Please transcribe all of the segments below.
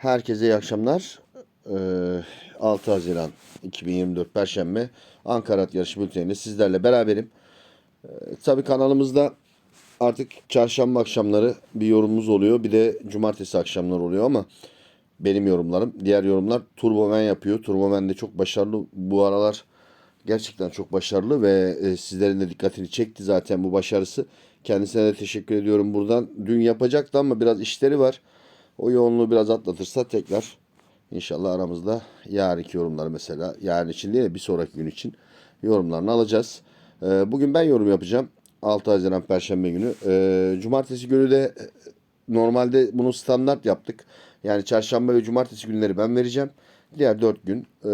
Herkese iyi akşamlar. Ee, 6 Haziran 2024 Perşembe Ankara At Yarışı Bülteni'nde sizlerle beraberim. Ee, tabii kanalımızda artık çarşamba akşamları bir yorumumuz oluyor. Bir de cumartesi akşamları oluyor ama benim yorumlarım. Diğer yorumlar Turbomen yapıyor. Turbomen de çok başarılı bu aralar. Gerçekten çok başarılı ve e, sizlerin de dikkatini çekti zaten bu başarısı. Kendisine de teşekkür ediyorum buradan. Dün yapacaktı ama biraz işleri var. O yoğunluğu biraz atlatırsa tekrar inşallah aramızda yarınki yorumları mesela yarın için değil de bir sonraki gün için yorumlarını alacağız. Ee, bugün ben yorum yapacağım. 6 Haziran Perşembe günü. Ee, cumartesi günü de e, normalde bunu standart yaptık. Yani çarşamba ve cumartesi günleri ben vereceğim. Diğer 4 gün e,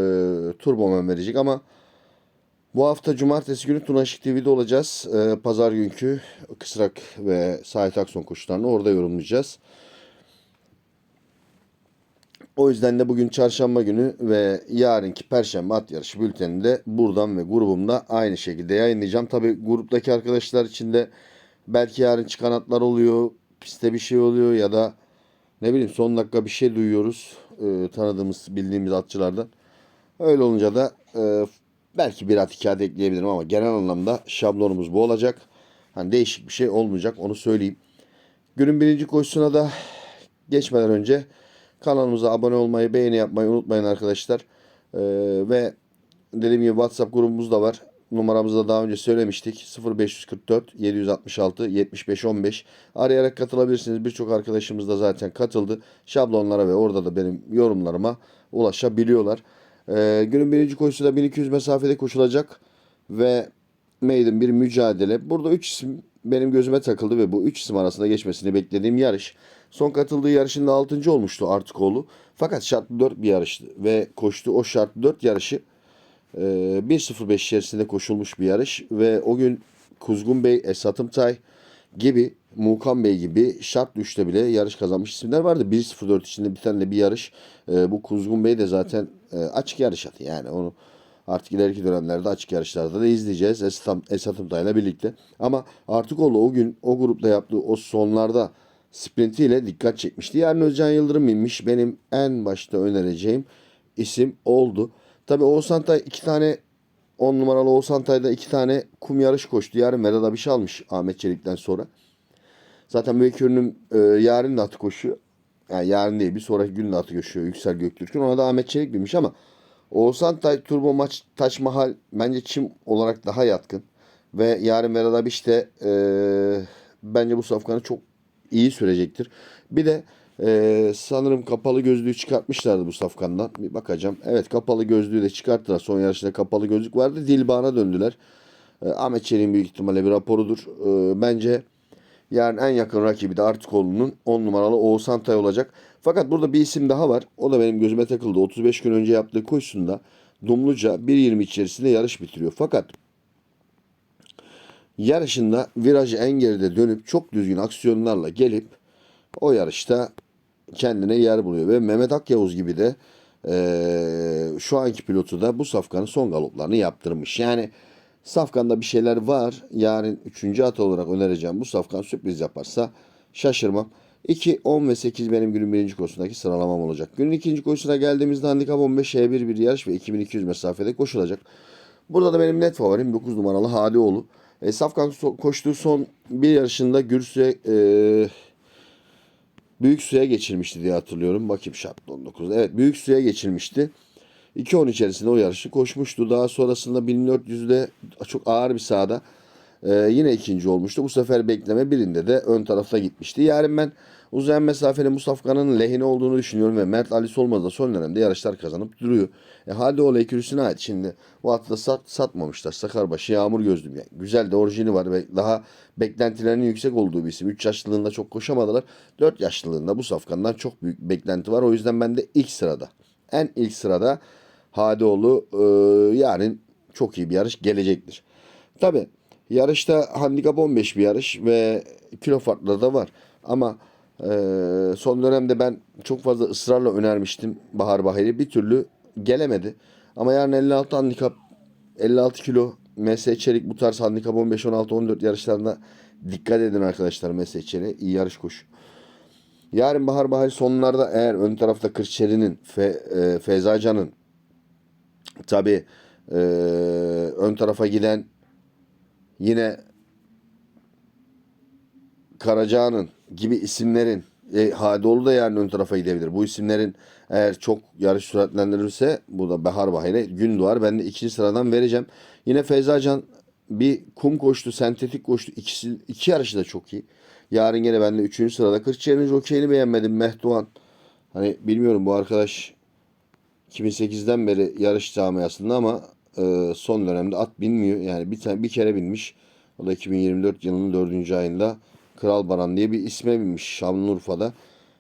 Turboman verecek ama bu hafta cumartesi günü Tunaşık TV'de olacağız. Ee, Pazar günkü Kısrak ve Sait Akson koşularını orada yorumlayacağız. O yüzden de bugün çarşamba günü ve yarınki perşembe at yarışı bülteninde buradan ve grubumda aynı şekilde yayınlayacağım. Tabi gruptaki arkadaşlar için de belki yarın çıkan atlar oluyor, pistte bir şey oluyor ya da ne bileyim son dakika bir şey duyuyoruz e, tanıdığımız bildiğimiz atçılardan. Öyle olunca da e, belki bir at iki ekleyebilirim ama genel anlamda şablonumuz bu olacak. Hani değişik bir şey olmayacak onu söyleyeyim. Günün birinci koşusuna da geçmeden önce kanalımıza abone olmayı, beğeni yapmayı unutmayın arkadaşlar. Ee, ve dediğim gibi WhatsApp grubumuz da var. Numaramızı da daha önce söylemiştik. 0544 766 75 15. Arayarak katılabilirsiniz. Birçok arkadaşımız da zaten katıldı. Şablonlara ve orada da benim yorumlarıma ulaşabiliyorlar. Ee, günün birinci koşusu da 1200 mesafede koşulacak. Ve maiden bir mücadele. Burada 3 isim benim gözüme takıldı ve bu 3 isim arasında geçmesini beklediğim yarış. Son katıldığı yarışında 6. olmuştu Artıkoğlu. Fakat şartlı 4 bir yarıştı ve koştu o şartlı 4 yarışı e, 1.05 içerisinde koşulmuş bir yarış ve o gün Kuzgun Bey, Esatım Tay gibi Mukan Bey gibi şart 3'te bile yarış kazanmış isimler vardı. 1.04 içinde bir tane de bir yarış. E, bu Kuzgun Bey de zaten e, açık yarış atı yani onu Artık ileriki dönemlerde açık yarışlarda da izleyeceğiz Esatım, Esatım Tay'la birlikte. Ama artık o gün o grupta yaptığı o sonlarda sprintiyle dikkat çekmişti. Yarın Özcan Yıldırım inmiş. Benim en başta önereceğim isim oldu. Tabi Oğuzhan Tay iki tane 10 numaralı Oğuzhan Tay'da iki tane kum yarış koştu. Yarın Vedat Abiş almış Ahmet Çelik'ten sonra. Zaten Büyük Ürün'ün e, yarın da atı koşuyor. Yani yarın değil bir sonraki gün de atı koşuyor Yüksel Göktürk'ün. Ona da Ahmet Çelik binmiş ama Oğuzhan Tay Turbo Maç Taş Mahal bence çim olarak daha yatkın. Ve yarın Vedat Abiş de e, bence bu safkanı çok iyi sürecektir. Bir de e, sanırım kapalı gözlüğü çıkartmışlardı bu safkandan. Bir bakacağım. Evet kapalı gözlüğü de çıkarttılar. Son yarışta kapalı gözlük vardı. Dilbağ'a döndüler. E, Ahmet Çelik'in büyük ihtimalle bir raporudur. E, bence yarın en yakın rakibi de Artıkoğlu'nun 10 numaralı Oğuzhan Tay olacak. Fakat burada bir isim daha var. O da benim gözüme takıldı. 35 gün önce yaptığı koşusunda Dumluca 1.20 içerisinde yarış bitiriyor. Fakat yarışında virajı en geride dönüp çok düzgün aksiyonlarla gelip o yarışta kendine yer buluyor. Ve Mehmet Akyavuz gibi de eee, şu anki pilotu da bu safkanın son galoplarını yaptırmış. Yani safkanda bir şeyler var. Yarın 3. at olarak önereceğim. Bu safkan sürpriz yaparsa şaşırmam. 2, 10 ve 8 benim günün birinci koşusundaki sıralamam olacak. Günün ikinci koşusuna geldiğimizde handikap 15 E1 bir yarış ve 2200 mesafede koşulacak. Burada da benim net favorim 9 numaralı Hadioğlu. E, Safkan so- koştuğu son bir yarışında Gürsü'ye e, Büyük suya geçirmişti diye hatırlıyorum. Bakayım şartlı 19. Evet büyük suya geçirmişti. 2.10 içerisinde o yarışı koşmuştu. Daha sonrasında 1400'de çok ağır bir sahada e, yine ikinci olmuştu. Bu sefer bekleme birinde de ön tarafta gitmişti. Yarın ben uzayan mesafenin Mustafa'nın lehine olduğunu düşünüyorum ve Mert Ali olmadı da son dönemde yarışlar kazanıp duruyor. E, halde o ekürüsüne ait şimdi bu atı da sat, satmamışlar. Sakarbaşı yağmur gözlüm. Yani güzel de orijini var ve daha beklentilerinin yüksek olduğu bir isim. 3 yaşlılığında çok koşamadılar. 4 yaşlılığında bu safkandan çok büyük beklenti var. O yüzden ben de ilk sırada. En ilk sırada Hadioğlu e, yarın çok iyi bir yarış gelecektir. Tabi yarışta handikap 15 bir yarış ve kilo farkları da var. Ama e, son dönemde ben çok fazla ısrarla önermiştim Bahar Bahir'i. Bir türlü gelemedi. Ama yarın 56 handikap 56 kilo MS Çelik bu tarz handikap 15, 16, 14 yarışlarında dikkat edin arkadaşlar MS Çelik'e. iyi yarış koşu. Yarın Bahar Bahar sonlarda eğer ön tarafta Kırşehir'in, Fe, e, Feyzacan'ın tabi ön tarafa giden yine Karaca'nın gibi isimlerin e, Hadoğlu da yani ön tarafa gidebilir. Bu isimlerin eğer çok yarış süratlendirirse bu da Bahar Bahire gün doğar. Ben de ikinci sıradan vereceğim. Yine Feyzacan bir kum koştu, sentetik koştu. İkisi, iki yarışı da çok iyi. Yarın gene ben de üçüncü sırada. Kırkçı'nın jokeyini beğenmedim Mehdoğan. Hani bilmiyorum bu arkadaş 2008'den beri yarış camiasında ama e, son dönemde at binmiyor. Yani bir tane bir kere binmiş. O da 2024 yılının 4. ayında Kral Baran diye bir isme binmiş Şanlıurfa'da.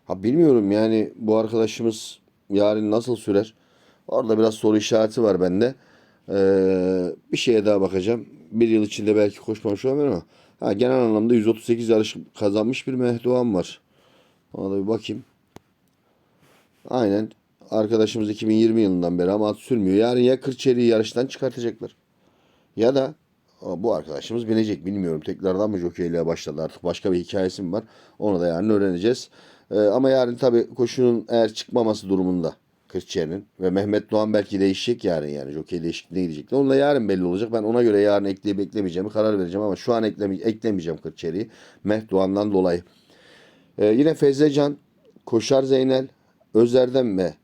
Ha bilmiyorum yani bu arkadaşımız yarın nasıl sürer? Orada biraz soru işareti var bende. Ee, bir şeye daha bakacağım. Bir yıl içinde belki koşmamış olabilir ama ha, genel anlamda 138 yarış kazanmış bir Mehdoğan var. Ona da bir bakayım. Aynen. Arkadaşımız 2020 yılından beri ama at sürmüyor. Yarın ya Kırçeli'yi yarıştan çıkartacaklar. Ya da bu arkadaşımız binecek bilmiyorum. Tekrardan mı jokeyliğe başladı artık başka bir hikayesi mi var? Onu da yarın öğreneceğiz. Ee, ama yarın tabii koşunun eğer çıkmaması durumunda Kırçer'in ve Mehmet Doğan belki değişecek yarın yani jokey değişikliğine gidecek. Onu da yarın belli olacak. Ben ona göre yarın ekleyip eklemeyeceğimi karar vereceğim ama şu an ekleme, eklemeyeceğim Kırçer'i Mehmet Doğan'dan dolayı. Ee, yine Fezlecan, Koşar Zeynel, Özer'den ve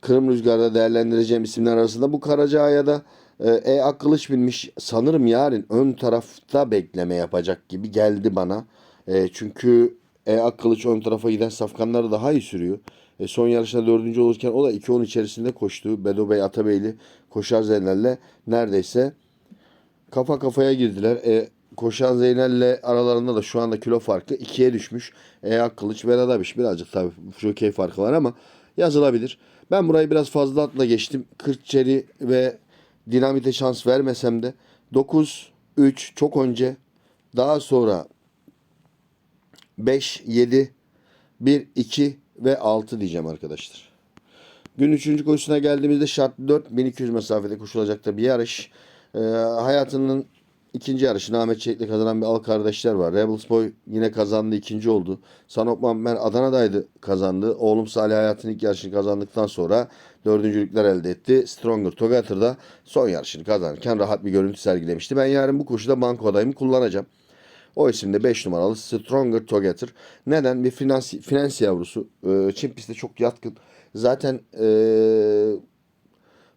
Kırım Rüzgar'da değerlendireceğim isimler arasında bu Karaca'ya da e, e Akkılıç binmiş. Sanırım yarın ön tarafta bekleme yapacak gibi geldi bana. E, çünkü E Akkılıç ön tarafa giden safkanları daha iyi sürüyor. E, son yarışta dördüncü olurken o da 2-10 içerisinde koştu. Bedo Bey Atabeyli koşar Zeynel'le neredeyse kafa kafaya girdiler. E, koşan Zeynel'le aralarında da şu anda kilo farkı ikiye düşmüş. E Akkılıç ve Radabiş birazcık tabii jokey farkı var ama yazılabilir. Ben burayı biraz fazla atla geçtim. Kırkçeli ve Dinamite şans vermesem de 9, 3 çok önce daha sonra 5, 7, 1, 2 ve 6 diyeceğim arkadaşlar. Gün 3. koşusuna geldiğimizde şart 4 1200 mesafede koşulacak da bir yarış. Ee, hayatının ikinci yarışını Ahmet Çelik'le kazanan bir al kardeşler var. Rebels Boy yine kazandı ikinci oldu. Sanok Mammer Adana'daydı kazandı. Oğlum Salih hayatının ilk yarışını kazandıktan sonra dördüncülükler elde etti. Stronger Together'da son yarışını kazanırken rahat bir görüntü sergilemişti. Ben yarın bu koşuda banko adayımı kullanacağım. O isimde 5 numaralı Stronger Together. Neden? Bir finans, finans yavrusu. Ee, Çin pistte çok yatkın. Zaten ee,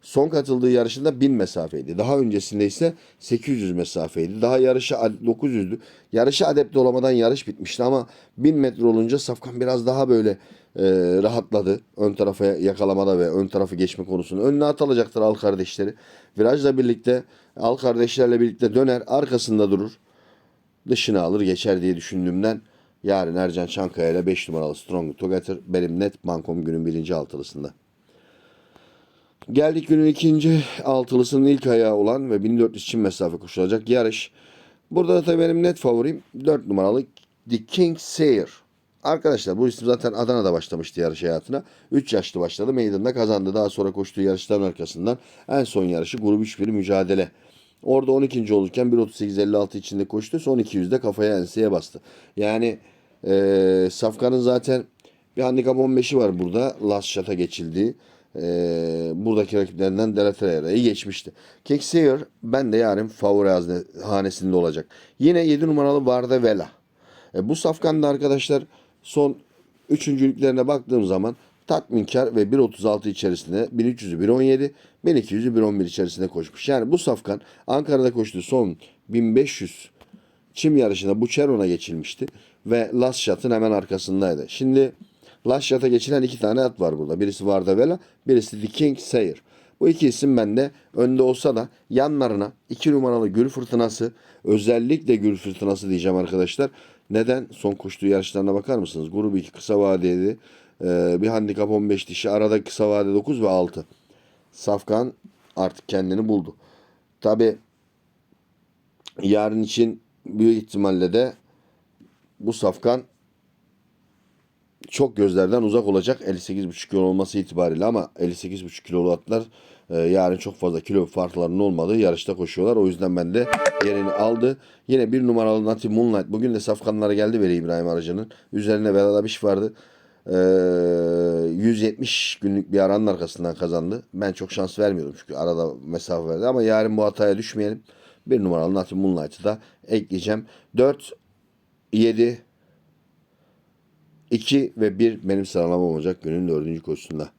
son katıldığı yarışında 1000 mesafeydi. Daha öncesinde ise 800 mesafeydi. Daha yarışı 900'dü. Yarışı adept olamadan yarış bitmişti ama 1000 metre olunca Safkan biraz daha böyle e, rahatladı. Ön tarafa yakalamada ve ön tarafı geçme konusunda. Önüne at alacaktır al kardeşleri. Virajla birlikte al kardeşlerle birlikte döner arkasında durur. Dışına alır geçer diye düşündüğümden yarın Ercan Çankaya ile 5 numaralı Strong Together benim net bankom günün birinci altılısında. Geldik günün ikinci altılısının ilk ayağı olan ve 1400 çim mesafe koşulacak yarış. Burada da tabii benim net favorim 4 numaralı The King Sayer. Arkadaşlar bu isim zaten Adana'da başlamıştı yarış hayatına. 3 yaşlı başladı. Meydanında kazandı. Daha sonra koştuğu yarışların arkasından en son yarışı grup 3 bir mücadele. Orada 12. olurken 1.38.56 içinde koştu. Son 200'de kafaya enseye bastı. Yani e, Safkan'ın zaten bir handikap 15'i var burada. Last Shot'a geçildiği. E, buradaki rakiplerinden Delatreya'yı geçmişti. Keksiyer ben de yarın favori hazne, hanesinde olacak. Yine 7 numaralı Varda Vela. E, bu Safkan'da arkadaşlar son üçüncülüklerine baktığım zaman tatminkar ve 1.36 içerisinde 1300'ü 1.17, 1200'ü 1.11 içerisinde koşmuş. Yani bu safkan Ankara'da koştuğu son 1500 çim yarışında bu Çeron'a geçilmişti ve Last Shot'ın hemen arkasındaydı. Şimdi Shot'a geçilen iki tane at var burada. Birisi Vardavela, birisi The King Sayer. Bu iki isim bende önde olsa da yanlarına iki numaralı Gül Fırtınası özellikle Gül Fırtınası diyeceğim arkadaşlar. Neden? Son koştuğu yarışlarına bakar mısınız? Grubu 2 kısa vadeli ee, bir handikap 15 dişi. Arada kısa vade 9 ve 6. Safkan artık kendini buldu. Tabi yarın için büyük ihtimalle de bu Safkan çok gözlerden uzak olacak 58,5 kilo olması itibariyle ama 58,5 kilolu atlar e, yarın çok fazla kilo farklarının olmadığı yarışta koşuyorlar. O yüzden ben de yerini aldı. Yine bir numaralı Nati Moonlight. Bugün de safkanlara geldi Veli İbrahim aracının. Üzerine Vedat Abiş vardı. Ee, 170 günlük bir aranın arkasından kazandı. Ben çok şans vermiyordum çünkü arada mesafe verdi ama yarın bu hataya düşmeyelim. Bir numaralı Nati Moonlight'ı da ekleyeceğim. 4, 7, 2 ve 1 benim sıralamam olacak günün 4. koşusunda.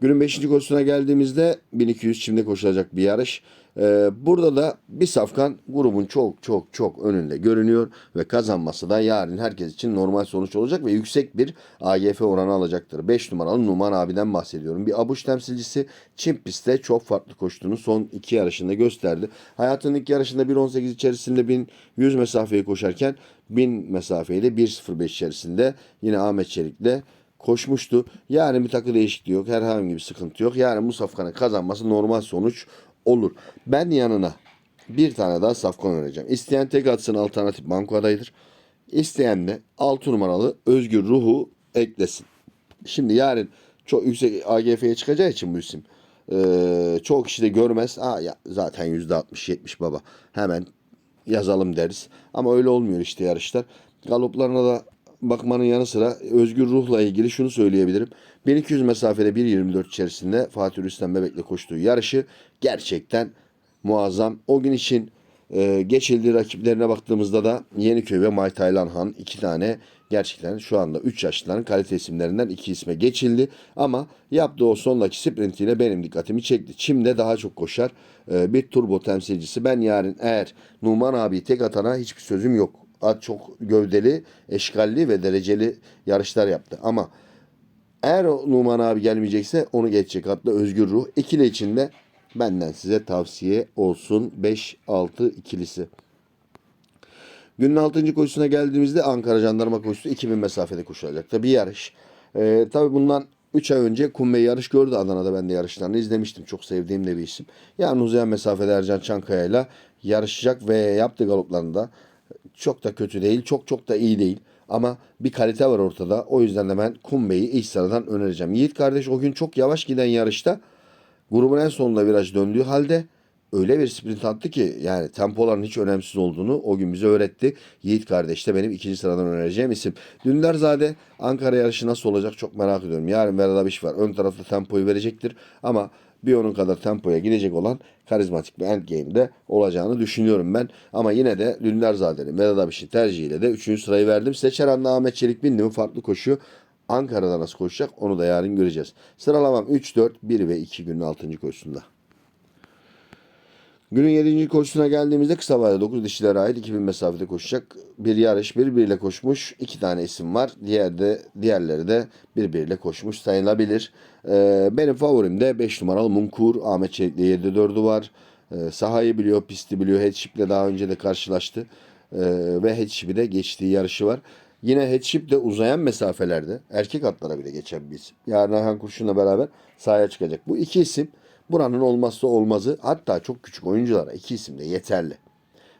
Günün 5. koşusuna geldiğimizde 1200 çimde koşulacak bir yarış. Ee, burada da bir safkan grubun çok çok çok önünde görünüyor ve kazanması da yarın herkes için normal sonuç olacak ve yüksek bir AGF oranı alacaktır. 5 numaralı Numan abiden bahsediyorum. Bir abuş temsilcisi Çin pistte çok farklı koştuğunu son iki yarışında gösterdi. Hayatının ilk yarışında 1.18 içerisinde 1100 mesafeyi koşarken 1000 mesafeyi de 1.05 içerisinde yine Ahmet Çelik'le koşmuştu. Yarın bir takı değişikliği yok. Herhangi bir sıkıntı yok. Yarın bu safkanın kazanması normal sonuç olur. Ben yanına bir tane daha safkan önereceğim. İsteyen tek atsın alternatif banko adayıdır. İsteyen de 6 numaralı Özgür Ruhu eklesin. Şimdi yarın çok yüksek AGF'ye çıkacağı için bu isim. Ee, çoğu kişi de görmez. Aa ya zaten %60-70 baba. Hemen yazalım deriz. Ama öyle olmuyor işte yarışlar. Galoplarına da bakmanın yanı sıra Özgür Ruh'la ilgili şunu söyleyebilirim. 1200 mesafede 1.24 içerisinde Fatih Rüstem Bebek'le koştuğu yarışı gerçekten muazzam. O gün için e, geçildiği rakiplerine baktığımızda da Yeniköy ve May Taylan Han iki tane gerçekten şu anda 3 yaşlıların kalite isimlerinden iki isme geçildi. Ama yaptığı o sondaki sprintiyle benim dikkatimi çekti. Çim'de daha çok koşar. E, bir turbo temsilcisi. Ben yarın eğer Numan abi tek atana hiçbir sözüm yok. At çok gövdeli, eşkalli ve dereceli yarışlar yaptı. Ama eğer Numan abi gelmeyecekse onu geçecek atla Özgür Ruh. İkili içinde benden size tavsiye olsun 5-6 ikilisi. Günün 6. koşusuna geldiğimizde Ankara Jandarma koşusu 2000 mesafede koşulacak. Tabi yarış. Ee, tabi bundan 3 ay önce Kumbey yarış gördü Adana'da ben de yarışlarını izlemiştim. Çok sevdiğim de bir isim. Yani uzayan mesafede Ercan Çankaya ile yarışacak ve yaptığı galoplarında çok da kötü değil, çok çok da iyi değil. Ama bir kalite var ortada. O yüzden de ben Kumbey'i ilk sıradan önereceğim. Yiğit kardeş o gün çok yavaş giden yarışta grubun en sonunda viraj döndüğü halde öyle bir sprint attı ki yani tempoların hiç önemsiz olduğunu o gün bize öğretti. Yiğit kardeş de benim ikinci sıradan önereceğim isim. Dündarzade Ankara yarışı nasıl olacak çok merak ediyorum. Yarın Vedat Abiş var. Ön tarafta tempoyu verecektir. Ama bir onun kadar tempoya gidecek olan karizmatik bir endgame'de olacağını düşünüyorum ben. Ama yine de Dündarzade'nin Vedat Abiş'in tercihiyle de 3. sırayı verdim. Seçeren'le Ahmet Çelik bindi mi farklı koşuyor. Ankara'da nasıl koşacak onu da yarın göreceğiz. Sıralamam 3, 4, 1 ve 2 günün 6. koşusunda. Günün 7. koşusuna geldiğimizde kısa vadede 9 dişilere ait 2000 mesafede koşacak bir yarış. Birbiriyle koşmuş iki tane isim var. Diğer de, diğerleri de birbiriyle koşmuş sayılabilir. Ee, benim favorim de 5 numaralı Munkur. Ahmet Çelik'le 7-4'ü var. Ee, sahayı biliyor, pisti biliyor. Headship'le daha önce de karşılaştı. Ee, ve Headship'i de geçtiği yarışı var. Yine Headship de uzayan mesafelerde erkek atlara bile geçen bir isim. Yarın Ayhan Kurşun'la beraber sahaya çıkacak. Bu iki isim buranın olmazsa olmazı hatta çok küçük oyunculara iki isim de yeterli.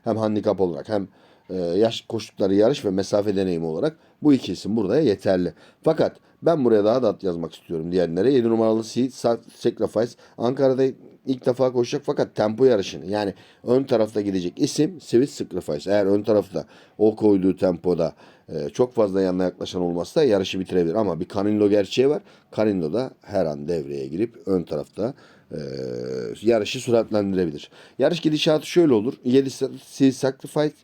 Hem handikap olarak hem yaş koştukları yarış ve mesafe deneyimi olarak bu iki isim burada yeterli. Fakat ben buraya daha da at yazmak istiyorum diyenlere. 7 numaralı Seed Sacrifice Ankara'da ilk defa koşacak fakat tempo yarışını yani ön tarafta gidecek isim Sweet Sacrifice. Eğer ön tarafta o koyduğu tempoda e, çok fazla yanına yaklaşan olmazsa yarışı bitirebilir. Ama bir Canino gerçeği var. Canino da her an devreye girip ön tarafta e, yarışı süratlendirebilir. Yarış gidişatı şöyle olur. 7 Seed Sacrifice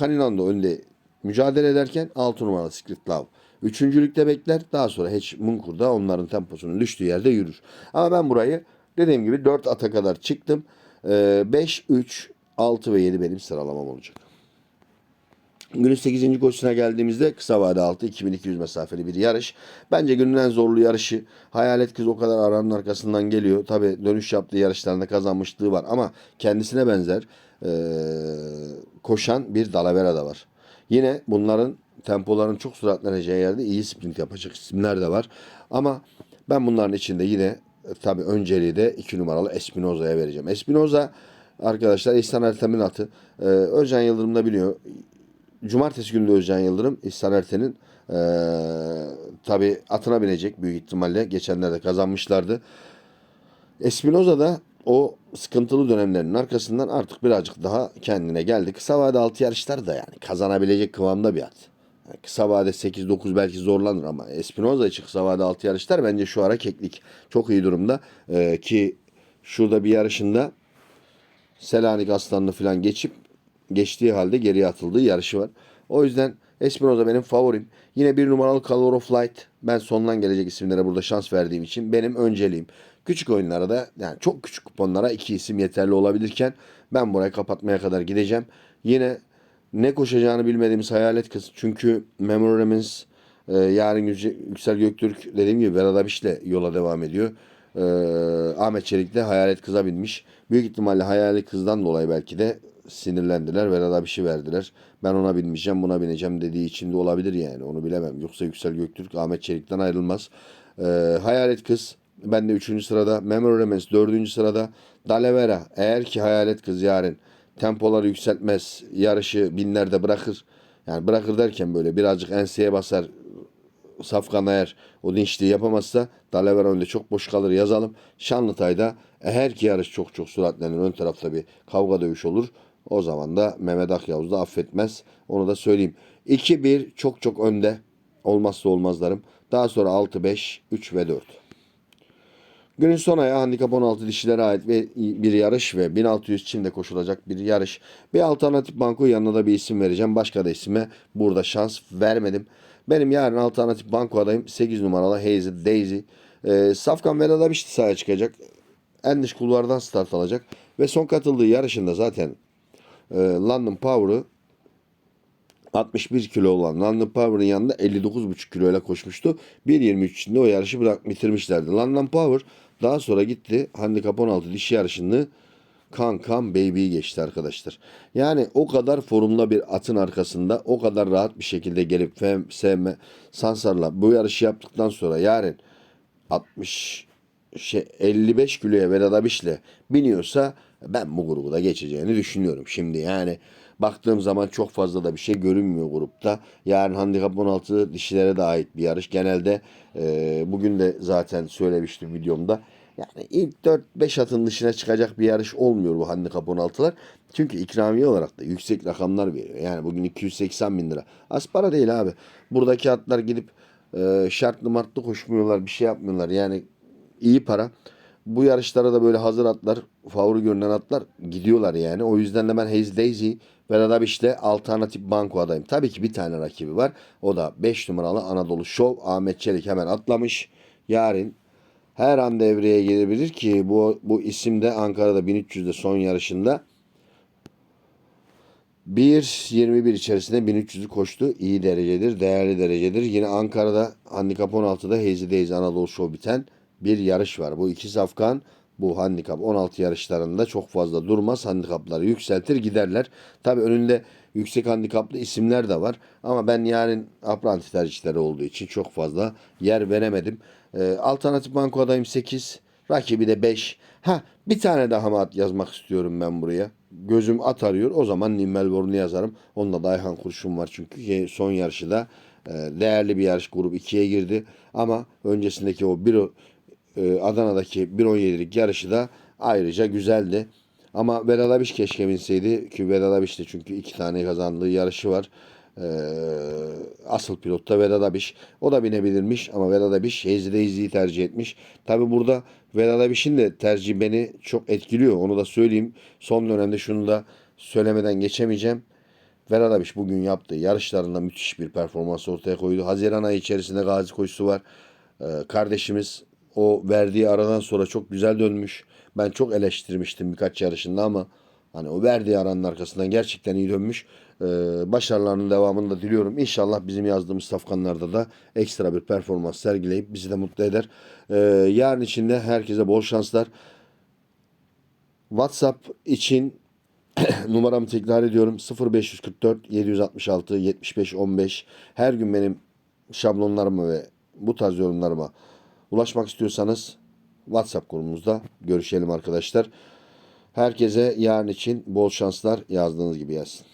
Canino'nun önde mücadele ederken 6 numaralı Secret Love. Üçüncülükte bekler. Daha sonra Hatch Munkur'da onların temposunun düştüğü yerde yürür. Ama ben burayı dediğim gibi 4 ata kadar çıktım. 5, 3, 6 ve 7 benim sıralamam olacak. Günün 8. koşusuna geldiğimizde kısa vade altı 2200 mesafeli bir yarış. Bence günün en zorlu yarışı. Hayalet kız o kadar aranın arkasından geliyor. Tabi dönüş yaptığı yarışlarında kazanmışlığı var ama kendisine benzer e, koşan bir Dalavera da var. Yine bunların tempoların çok süratleneceği yerde iyi sprint yapacak isimler de var. Ama ben bunların içinde yine e, tabi önceliği de 2 numaralı Espinoza'ya vereceğim. Espinoza arkadaşlar İhsan Ertem'in atı. Ee, Özcan Yıldırım da biliyor. Cumartesi günü de Özcan Yıldırım İhsan Erten'in e, tabi atına binecek büyük ihtimalle. Geçenlerde kazanmışlardı. Espinoza da o sıkıntılı dönemlerinin arkasından artık birazcık daha kendine geldi. Kısa vade altı yarışlar da yani kazanabilecek kıvamda bir at. Yani kısa vade 8-9 belki zorlanır ama Espinoza için kısa vade altı yarışlar bence şu ara keklik. Çok iyi durumda. Ee, ki şurada bir yarışında Selanik Aslanlı falan geçip geçtiği halde geriye atıldığı yarışı var. O yüzden Espinoza benim favorim. Yine bir numaralı Color of Light. Ben sondan gelecek isimlere burada şans verdiğim için benim önceliğim. Küçük oyunlara da yani çok küçük kuponlara iki isim yeterli olabilirken ben burayı kapatmaya kadar gideceğim. Yine ne koşacağını bilmediğimiz hayalet kız. Çünkü Memory Remains, e, yarın Yüksel Göktürk dediğim gibi Berat Abiş'le yola devam ediyor. E, Ahmet Çelik de hayalet kıza binmiş. Büyük ihtimalle hayalet kızdan dolayı belki de sinirlendiler. Berat Abiş'i verdiler. Ben ona binmeyeceğim buna bineceğim dediği için de olabilir yani onu bilemem. Yoksa Yüksel Göktürk Ahmet Çelik'ten ayrılmaz. E, hayalet kız ben de 3. sırada. Memory Remains 4. sırada. Dalevera eğer ki hayalet kız yarın tempoları yükseltmez, yarışı binlerde bırakır. Yani bırakır derken böyle birazcık enseye basar, Safkan eğer o dinçliği yapamazsa Dalevera önde çok boş kalır yazalım. Şanlıtay'da eğer ki yarış çok çok süratlenir ön tarafta bir kavga dövüş olur. O zaman da Mehmet Akyavuz da affetmez. Onu da söyleyeyim. 2-1 çok çok önde. Olmazsa olmazlarım. Daha sonra 6-5, 3 ve 4. Günün son ayağı handikap 16 dişilere ait ve bir yarış ve 1600 çimde koşulacak bir yarış. Bir alternatif banko yanına da bir isim vereceğim. Başka da isime burada şans vermedim. Benim yarın alternatif banko adayım 8 numaralı Hazy Daisy. Ee, Safkan Vedat Abişti sahaya çıkacak. En dış kulvardan start alacak. Ve son katıldığı yarışında zaten e, London Power'ı 61 kilo olan London Power'ın yanında 59,5 kiloyla koşmuştu. 1.23 içinde o yarışı bırak bitirmişlerdi. London Power daha sonra gitti handikap 16 dişi yarışını kan kan baby'yi geçti arkadaşlar. Yani o kadar formda bir atın arkasında o kadar rahat bir şekilde gelip FM, Sansar'la bu yarışı yaptıktan sonra yarın 60 şey 55 kiloya Vedat Abiş'le biniyorsa ben bu grubu da geçeceğini düşünüyorum. Şimdi yani baktığım zaman çok fazla da bir şey görünmüyor grupta. Yarın handikap 16 dişilere de ait bir yarış. Genelde e, bugün de zaten söylemiştim videomda. Yani ilk 4-5 atın dışına çıkacak bir yarış olmuyor bu handikap 16'lar. Çünkü ikramiye olarak da yüksek rakamlar veriyor. Yani bugün 280 bin lira. Az para değil abi. Buradaki atlar gidip e, şartlı martlı koşmuyorlar. Bir şey yapmıyorlar. Yani iyi para. Bu yarışlara da böyle hazır atlar, favori görünen atlar gidiyorlar yani. O yüzden de ben Haze Daisy ve Radabiş'le alternatif banko adayım. Tabii ki bir tane rakibi var. O da 5 numaralı Anadolu Show. Ahmet Çelik hemen atlamış. Yarın her an devreye girebilir ki bu, bu isim de Ankara'da 1300'de son yarışında 1.21 içerisinde 1300'ü koştu. İyi derecedir, değerli derecedir. Yine Ankara'da handikap 16'da Hazy Days Anadolu Show biten bir yarış var. Bu iki safkan bu handikap 16 yarışlarında çok fazla durmaz. Handikapları yükseltir giderler. Tabi önünde yüksek handikaplı isimler de var. Ama ben yarın apranti tercihleri olduğu için çok fazla yer veremedim. Ee, alternatif banko adayım 8. Rakibi de 5. Ha bir tane daha mı yazmak istiyorum ben buraya. Gözüm at arıyor. O zaman Nimmelborn'u yazarım. Onda da Ayhan Kurşun var çünkü son yarışı da e, değerli bir yarış grup 2'ye girdi. Ama öncesindeki o bir e, Adana'daki 1.17'lik yarışı da ayrıca güzeldi. Ama Vedat Abiş keşke binseydi ki Vedat Abiş de çünkü iki tane kazandığı yarışı var. Ee, asıl pilotta Vedat Abiş. O da binebilirmiş ama Vedat Abiş Hazy Daisy'yi tercih etmiş. Tabi burada Vedat Abiş'in de tercihi beni çok etkiliyor. Onu da söyleyeyim. Son dönemde şunu da söylemeden geçemeyeceğim. Vedat Abiş bugün yaptığı yarışlarında müthiş bir performans ortaya koydu. Haziran ayı içerisinde gazi koşusu var. Ee, kardeşimiz o verdiği aradan sonra çok güzel dönmüş. Ben çok eleştirmiştim birkaç yarışında ama hani o verdiği aranın arkasından gerçekten iyi dönmüş. Ee, başarılarının devamını da diliyorum. İnşallah bizim yazdığımız safkanlarda da ekstra bir performans sergileyip bizi de mutlu eder. Ee, yarın içinde herkese bol şanslar. WhatsApp için numaramı tekrar ediyorum 0544 766 75 15 her gün benim şablonlarımı ve bu tarz yorumlarıma ulaşmak istiyorsanız WhatsApp grubumuzda görüşelim arkadaşlar. Herkese yarın için bol şanslar yazdığınız gibi yazsın.